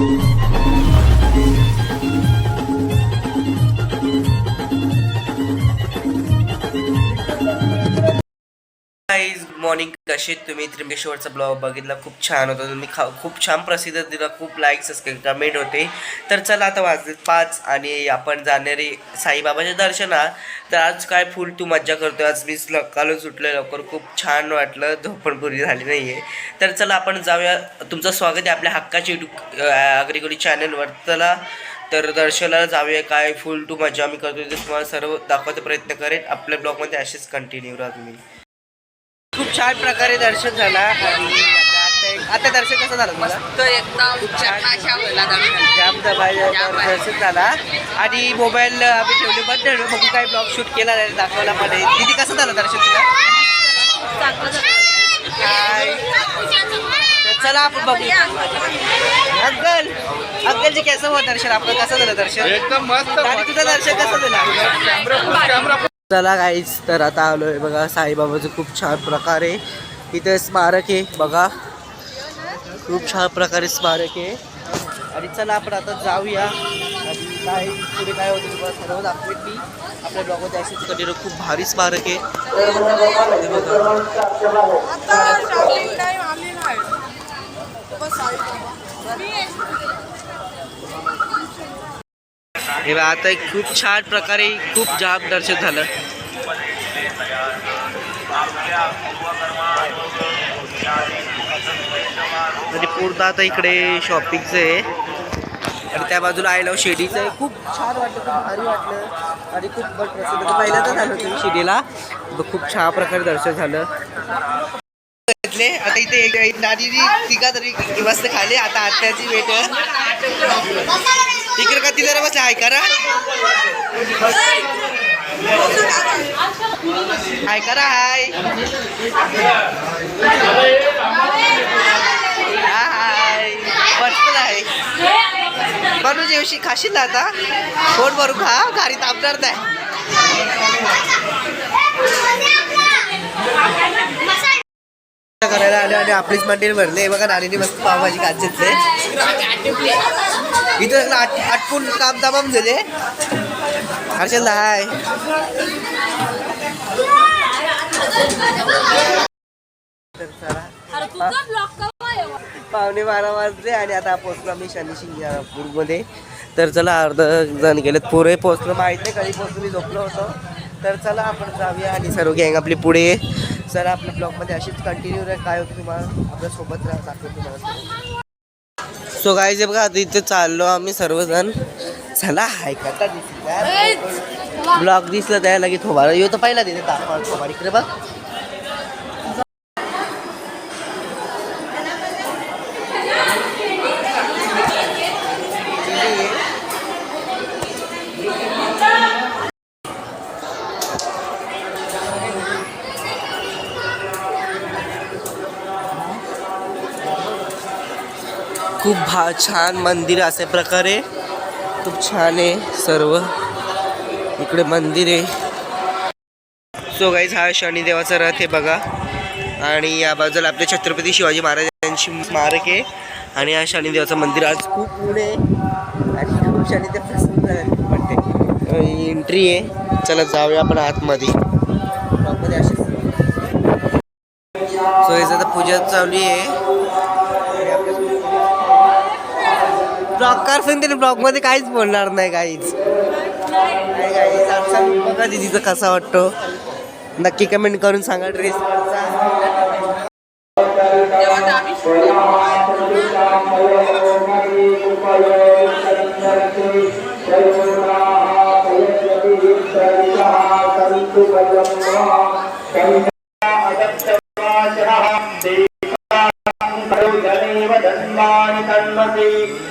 Guys morning कसे तुम्ही त्र्यंबकेश्वरचा blog बघितला? खूप छान होता. तुम्ही खा खूप छान प्रसिद्ध दिला. खूप लाईक्स असते कमेंट होते. तर चला आता वाजले पाच आणि आपण जाणारे साईबाबाच्या दर्शना तर आज काय फुल तू मज्जा करतोय? आज मी लकालो सुटलं लवकर. खूप छान वाटलं. झोपण पुरी झाली नाही आहे तर चला आपण जाऊया. तुमचं स्वागत आहे आपल्या हक्काच्या युट्यूब अग्रिकोली चॅनलवर चला तर दर्शनाला जाऊया. काय फुल टू मजा आम्ही करतो ते तुम्हाला सर्व दाखवायचा प्रयत्न करेन. आपल्या ब्लॉगमध्ये असेच कंटिन्यू राहा तुम्ही खूप छान प्रकारे दर्शन झाला. आणि आता आता दर्शन कसं झालं तुला तो एकदम चकाशा होला दर्शन. जाम दबाय जाम आहे. दर्शन झाला. आणि मोबाईल आम्ही ठेवले बंद ठेवले बघू काय ब्लॉग शूट केला नाही दाखवला पण आहे. दीदी कसं झालं दर्शन तुला? चला आपण बघू. अंकल अंकलजी कसं हुआ दर्शन? आपलं कसं झालं दर्शन? एकदम मस्त आणि तुझं दर्शन कसं झालं? चला काहीच तर आता आलोय बघा साईबाबाचं खूप छान प्रकारे. इथे स्मारक आहे बघा. खूप छान प्रकारे स्मारक आहे. आणि चला आपण आता जाऊया. आणि काय पुढे काय होतं तुम्हाला सर्व दाखवेल मी. आपल्या ब्लॉगमध्ये असेच कंटिन्यू खूप भारी स्मारक आहे. बघा. हे आता एक खूप छान प्रकारे खूप जाम दर्शन झालं. आणि पूर्ण आता इकडे शॉपिंगचं आहे. आणि त्या बाजूला आय लव शिर्डीचं आहे. खूप छान वाटलं खूप भारी वाटलं. आणि खूप बट प्रसिद्ध. तर झालं तुम्ही शिडीला खूप छान प्रकारे दर्शन झालं. घेतले. आता इथे एक- एक तिघा तरी मस्त खाले आता आत्याची भेट इकडे का तिथे बसले? हाय करा हाय करा हाय. हाय पटकन आहे. बनू जेवशी खाशील आता? फोन भरू खा घरी तापणार नाही. करायला आले आणि आपलीच मंदिर भरले. बघा नानीने मस्त पावभाजी काच घेतले. इथं आट आटपून काम तमाम झाले हर्षल हाय. पावणे बारा वाजले आणि आता पोचलो आम्ही शनी शिंगणापूरमध्ये तर चला अर्ध जण गेलेत. पुढे पोचलो माहीत नाही कधी पोचलो मी झोपलो होतो. तर चला आपण जाऊया आणि सर्व गँग आपली पुढे. चला आपल्या ब्लॉगमध्ये अशीच कंटिन्यू राहील काय होतं तुम्हाला? आपल्यासोबत राहा दाखवतो तुम्हाला. सो काय जे बघा आता इथे चाललो आम्ही सर्वजण. चला हाय करता दिसला ब्लॉग दिसला त्या लगेच थोबारा येऊ तर पहिला देते तापमान थोबार इकडे बघ. खूप भा छान मंदिर असे प्रकारे. खूप छान आहे सर्व. इकडे मंदिर आहे. सो गाईज हा शनिदेवाचा रथ आहे बघा. आणि या बाजूला आपले छत्रपती शिवाजी महाराजांची स्मारक आहे. आणि हा शनिदेवाचं मंदिर आज खूप पुढे आणि खूप शनिदेव प्रसन्न वाटते एंट्री आहे. चला जाऊया आपण आतमध्ये. आतमध्ये असे सो याचं आता पूजा चालू आहे. ब्लॉग पण त्याने ब्लॉगमध्ये काहीच बोलणार नाही काहीच नाही काहीच बघा दिदीचा कसा वाटतो नक्की कमेंट करून सांगा ड्रेस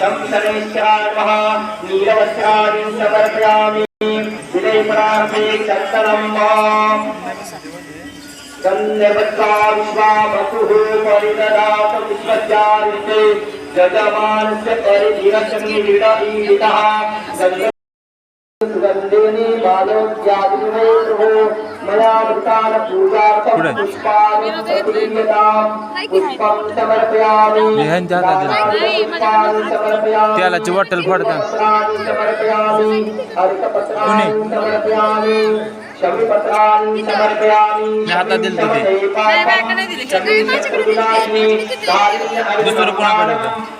तेव्हा आम्ही नीलवस्त्राणि समर्पयामि विजयपरार्थे चन्दनं माम् चन्द्रवत्ता विश्वावसुः परिददात विश्वस्यान्ते जजमानस्य परिधिरसङ्गीडीडितः सुगन्धेने बालोद्यादिमेरुः मया वृतान पूजार्थं पुष्पाणि प्रतिगृह्यताम् पुष्पं समर्पयामि। दिलं. समर्पयामि। तेलाची बॉटल फोडता. समर्पयामि। शमीपत्राणि दिलं दिले. दुसरं कोणाकडे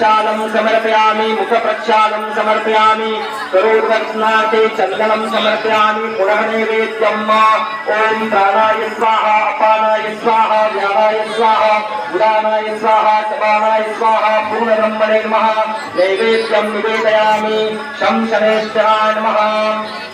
रामस्य एक प्रियाजी एक ह्यांच्याकडे होतं, एक ह्यांच्याकडे धूरस्य धूर्पधूर्पं तं धूर्पतितं धूर्पजं वयं द्यावं लागतं. धूर्पावः प्रक्षालं समर्पयामि मुखप्रक्षालं समर्पयामि करोर्वत्नाते चन्दनं समर्पयामि पुनः नैवेद्यम् ॐ प्राणाय स्वाहा अपानाय स्वाहा व्यानाय स्वाहा उदानाय स्वाहा समानाय स्वाहा पूर्णब्रह्मणे नमः नैवेद्यं निवेदयामि शं शनेश्वराय नमः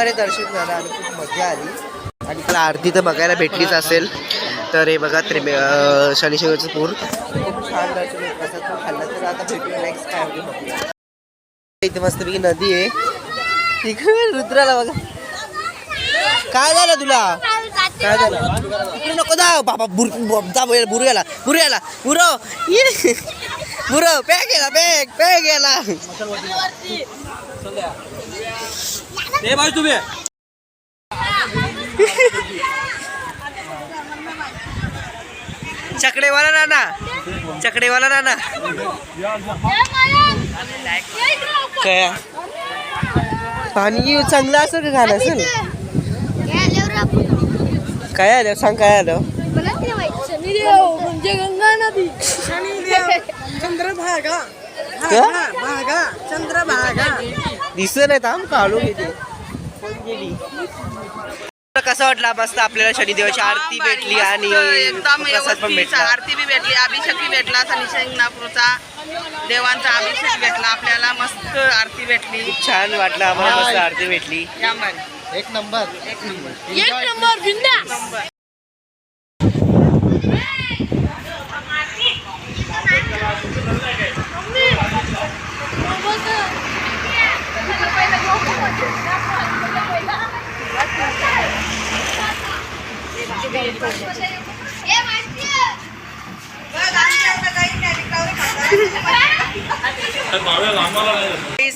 प्रकारे दर्शन झालं आणि खूप मजा आली. आणि तुला आरती तर बघायला भेटलीच असेल. तर हे बघा त्रिमे अं, पूर. खूप छान दर्शन प्रसाद पण खाल्ला तर आता भेटूया नेक्स्ट काय होते बघूया. इथे मस्तपैकी नदी आहे. तिकडे रुद्राला बघा. काय झालं तुला? काय झालं? तिकडे नको जा बाबा बुर जा बुर बुर गेला बुर गेला बुरो ये. बुरो पॅक गेला पॅक पॅक गेला ए भाई तुम्ही? चकडेवाला नाना. चकडेवाला नाना. काय? पाणी चांगलं असेल का घाण असेल? काय आलं? सांग काय आलं? म्हणजे गंगा नदी चंद्रभागा? भागा चंद्रभागा. दिसत नाही थांब काढू घेते. कसं वाटलं मस्त आपल्याला शनिदेवाची आरती भेटली आणि एकदम प्रसाद पण व्यवस्थित भेटला. आरती बी भेटली अभिषेक बी भेटला शनी शिंगणापूरचा देवांचा अभिषेक भेटला आपल्याला मस्त आरती भेटली. छान वाटलं आम्हाला मस्त आरती भेटली. या मग एक नंबर. एक नंबर बिंदास नंबर Guys,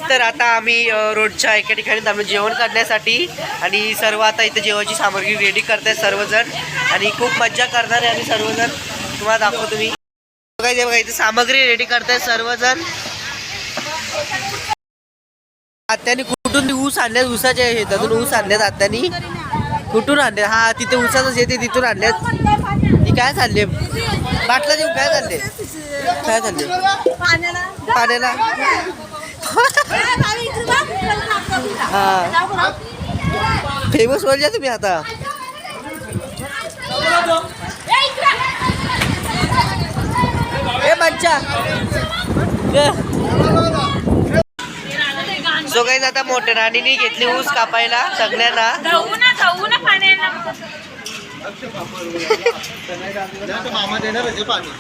तर आता आम्ही रोडच्या एका ठिकाणी आम्ही जेवण करण्यासाठी. आणि सर्व आता इथे जेवणाची सामग्री रेडी करतायत सर्वजण. आणि खूप मज्जा करणार आहे आम्ही सर्वजण. तुम्हाला दाखवतो मी. बघा बघा इथे सामग्री रेडी करतायत सर्वजण. आत्यानी कुठून ऊस आणल्यात? ऊसाच्या शेतातून ऊस आणल्यात आत्यानी. कुठून आणले? हा तिथे ऊसाच येते तिथून आणले ती काय चालले बाटला देऊ काय चालले काय चालले पाण्याला? हा. फेमस बोलजा तुम्ही आता. ए बच्चा सो काही आता मोठ्या राणीने घेतली ऊस कापायला सगळ्यांना. मामा देणार पाणी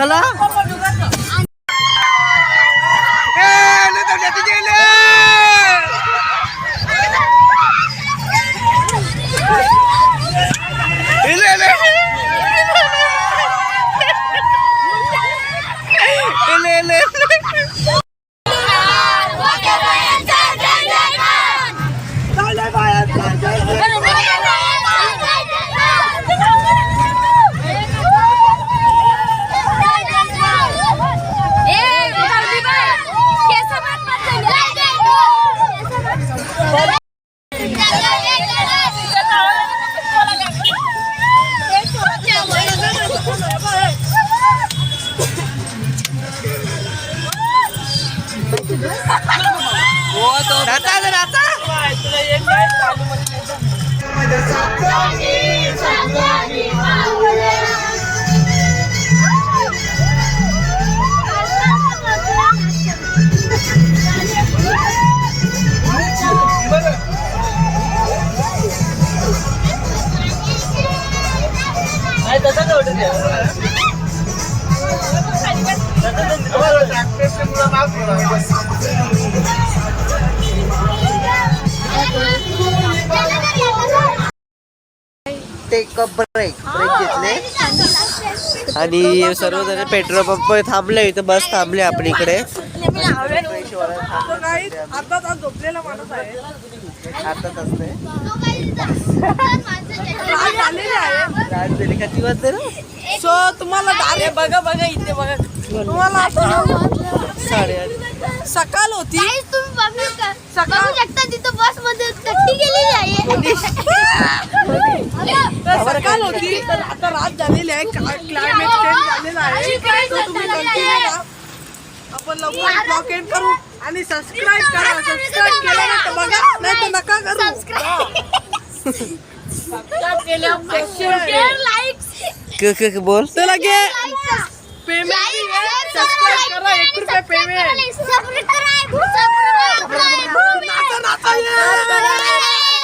Kala? ते कप ब्रेक ब्रेक घेतले. आणि सर्वजण पेट्रोल पंप थांबले इथं बस थांबले आपण इकडे. आताच असते. सो तुम्हाला बघा बघा इथे बघा. साडेआठ सकाळ होती. Guys, तुम्ही बघू का- बघू शकता तिथं बसमध्ये कट्टी गेलेली आहे. तर सकाळ होती. तर आता रात झालेली आहे. क्लायमेट चेंज झालेला आहे. आपण लवकर ब्लॉक एंड करू आणि सबस्क्राईब करा. सबस्क्राईब केलं नाही तर बघा नाही तर नका करू. लाईक्स क- क- क- बोल. चला घे. पेमेंट भी है। सब्सक्राइब करा एक रुपया पेमेंट सब्सक्राइब करा नाचा नाचा ये।